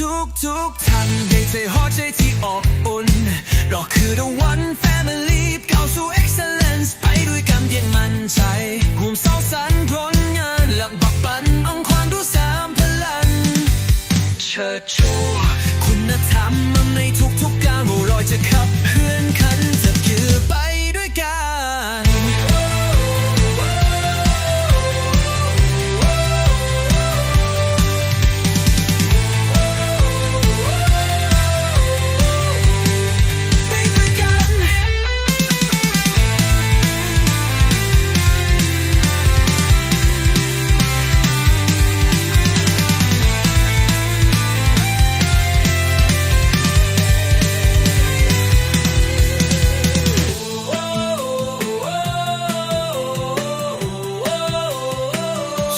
ทุกทุกท่านได้ใจหัวใจที่อบอุ่นเราคือ the one family เก่าสู่ excellence ไปด้วยกันเพีงมั่นใจห่วงสร้างสรรค์ผลงานหลักบักปันองความรู้สามพลันเชิดชู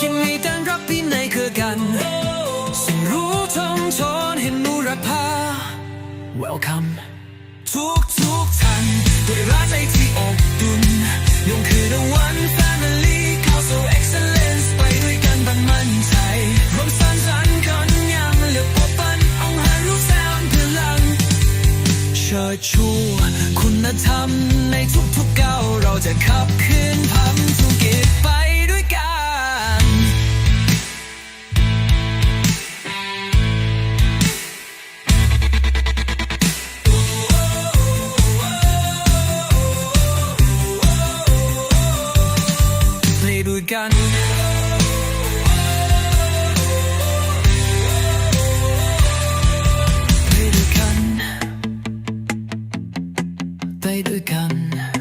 ฉันมีแต่รักพี่ในคือกันฉัรู้ทงทนเห็นนุรพา Welcome ทุกทุกทันด้วยรักใจที่อบอุ่นยงคือ the one family เข้าสู่ excellence ไปด้วยกันบันมั่นใจรวมสร้างสรรค์กันงเหลือปันองหารูแซมพลังเชิดชูคุณธรรมในทุกๆก้าเราจะขับเคลื่น ไปด้วยกันไปด้